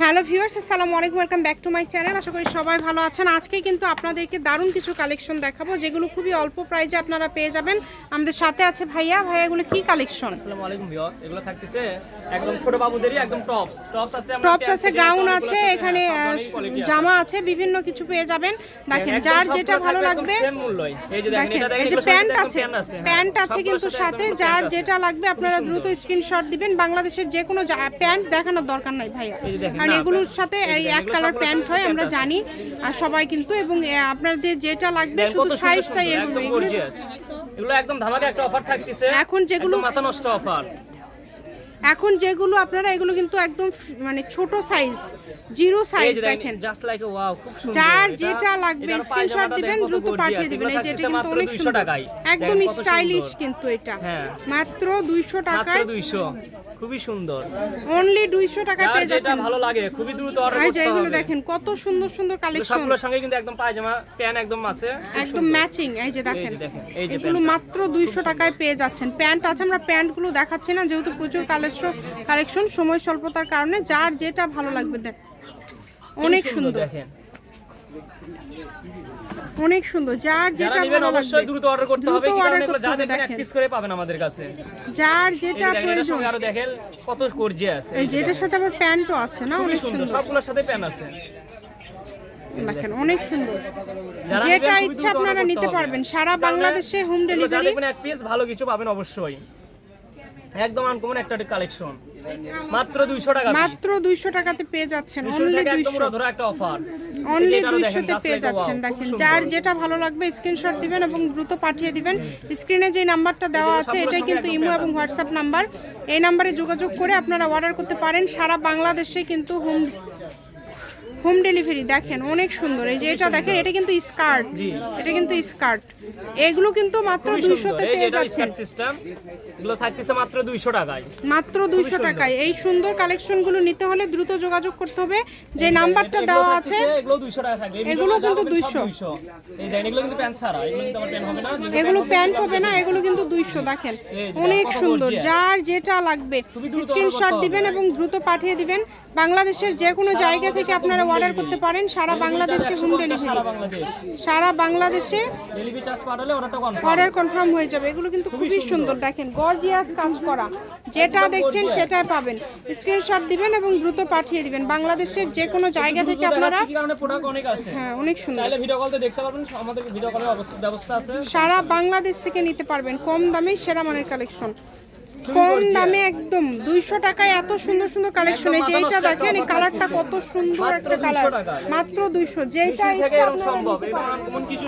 Hello viewers আসসালামু আলাইকুম welcome back to my channel. আশা করি সবাই ভালো আছেন। আজকে কিন্তু আপনাদেরকে দারুণ কিছু কালেকশন দেখাবো যেগুলো খুবই অল্প প্রাইজে আপনারা পেয়ে যাবেন। আমাদের সাথে আছে ভাইয়া। ভাইয়া এগুলো কি কালেকশন? আসসালামু আলাইকুম ভিউয়ার্স এগুলো থাকতেছে একদম ছোট বাবুদেরই একদম টপস। টপস আছে টপস আছে গাউন আছে হ্যাঁ, এখানে আছে। জামা আছে। বিভিন্ন কিছু পেয়ে যাবেন। দেখেন যার যেটা ভালো লাগবে। এই যে দেখেন এই যে প্যান্ট আছে প্যান্ট আছে হ্যাঁ, প্যান্ট আছে কিন্তু সাথে যার যেটা লাগবে আপনারা দ্রুত স্ক্রিনশট দিবেন। বাংলাদেশের যে কোনো প্যান্ট দেখানোর দরকার নাই ভাইয়া। কারণ এগুলোর সাথে এই এক কালার প্যান্ট হয় আমরা জানি। আর সবাই কিন্তু এবং আপনাদের যেটা লাগবে শুধু সাইজটাই এগুলো এগুলো একদম ধামাকা একটা অফার থাকতেছে। এখন যেগুলো- মাথা নষ্ট অফার এখন যেগুলো আপনারা এগুলো কিন্তু একদম মানে ছোট সাইজ জিরো সাইজ দেখেন যার যেটা লাগবে স্ক্রিনশট দিবেন দ্রুত পাঠিয়ে দিবেন। এই যে এটা থাকতেছে কিন্তু অনেক সুন্দর। একদম স্টাইলিশ কিন্তু এটা। হ্যাঁ। মাত্র 200 মাত্র টাকায়। 200 খুবই সুন্দর। অনলি 200 টাকায় পেয়ে যেটা যাচ্ছেন। ভালো লাগে খুবই দ্রুত অর্ডার এই যে করতে এগুলো হবে। দেখেন কত সুন্দর সুন্দর কালেকশন সবগুলোর সঙ্গে কিন্তু একদম পায়জামা প্যান্ট একদম আছে। একদম ম্যাচিং এই যে দেখেন। দেখেন, এই যে এগুলো মাত্র 200 টাকায় পেয়ে যাচ্ছেন। প্যান্ট আছে আমরা প্যান্টগুলো দেখাচ্ছি না যেহেতু প্রচুর কালেকশন কালেকশন সময় স্বল্পতার কারণে যার যেটা ভালো লাগবে দেখ। অনেক সুন্দর অনেক সুন্দর। যার যেটা ভালো লাগবে। দ্রুত অর্ডার করতে হবে করতে দেখেন। পিস করে পাবেন আমাদের কাছে। যার যেটা প্রয়োজন। আরও দেখেন কত এই যেটার। সাথে আবার প্যান্টও আছে না? অনেক সুন্দর সবগুলোর সাথে প্যান্ট আছে। দেখেন অনেক সুন্দর। যেটা ইচ্ছা আপনারা নিতে পারবেন। সারা বাংলাদেশে হোম ডেলিভারি এক পিস ভালো কিছু পাবেন অবশ্যই। একদম আনকমন একটা কালেকশন মাত্র 200 টাকা মাত্র 200 টাকাতে পেয়ে যাচ্ছেন 200 অনলি টাকা একদম 200 ধরো একটা অফার অনলি 200 তে পেয়ে যাচ্ছেন দেখেন যার যেটা ভালো লাগবে স্ক্রিনশট দিবেন এবং দ্রুত পাঠিয়ে দিবেন। স্ক্রিনে যে নাম্বারটা দেওয়া আছে এটাই কিন্তু ইমো এবং হোয়াটসঅ্যাপ নাম্বার। এই নাম্বারে যোগাযোগ করে আপনারা অর্ডার করতে পারেন। সারা বাংলাদেশে কিন্তু হোম হোম ডেলিভারি দেখেন অনেক সুন্দর। এই যে এটা দেখেন এটা কিন্তু স্কার্ট। এটা কিন্তু স্কার্ট এগুলো কিন্তু মাত্র খুবই 200 তে পেয়ে যাচ্ছেন সিস্টেম এগুলো থাকতেছে মাত্র 200 টাকায়। মাত্র 200 টাকায়। এই সুন্দর কালেকশনগুলো নিতে হলে দ্রুত যোগাযোগ করতে হবে। যে নাম্বারটা দেওয়া আছে এগুলো 200 টাকা থাকবে। এগুলো কিন্তু যা 200 এই দেখেন এগুলো কিন্তু প্যান্ট ছাড়া। এগুলো কিন্তু প্যান্ট হবে না এগুলো প্যান্ট হবে, না এগুলো কিন্তু দুইশো দেখেন। অনেক সুন্দর। যার যেটা লাগবে স্ক্রিনশট দিবেন এবং দ্রুত পাঠিয়ে দিবেন। বাংলাদেশের যে কোনো জায়গা থেকে আপনারা অর্ডার করতে পারেন। সারা বাংলাদেশে হোম ডেলিভারি সারা বাংলাদেশে। ডেলিভারি চার্জ পাঠালে অর্ডারটা কনফার্ম অর্ডার কনফার্ম হয়ে যাবে। এগুলো কিন্তু খুবই সুন্দর। দেখেন গর্জিয়াস কাজ করা। যেটা দেখছেন সেটাই পাবেন। স্ক্রিনশট দিবেন এবং দ্রুত পাঠিয়ে দিবেন। বাংলাদেশের যে কোনো জায়গা থেকে আপনারা প্রোডাক্ট অনেক আছে। হ্যাঁ অনেক সুন্দর। চাইলে ভিডিও কলতে দেখতে পারবেন। আমাদের ভিডিও কলের অবস্থা- ব্যবস্থা আছে। সারা বাংলাদেশ থেকে নিতে পারবেন। কম দামে সেরা মানের কালেকশন কম দামে একদম। দুইশো টাকায় এত সুন্দর সুন্দর কালেকশন এই যে এইটা দেখেন এই কালারটা কত সুন্দর মাত্র একটা কালার মাত্র দুইশো। যেটা ইচ্ছা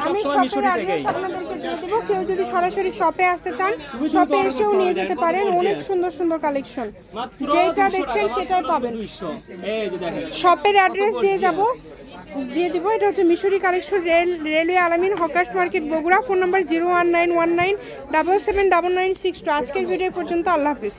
আমি শপের অ্যাড্রেস আপনাদেরকে দিয়ে দেবো। কেউ যদি সরাসরি শপে আসতে চান শপে এসেও নিয়ে যেতে পারেন। অনেক সুন্দর সুন্দর কালেকশন যেটা দেখছেন সেটাই পাবেন। 200 এই যে দেখেন। শপের অ্যাড্রেস দিয়ে যাব। দিয়ে দিব, এটা হচ্ছে Mishri collection, rail, railway Alamin, hawkers market Bogura, phone number zero one nine one nine double seven double nine six two. আজকের ভিডিও পর্যন্ত আল্লাহ হাফিজ।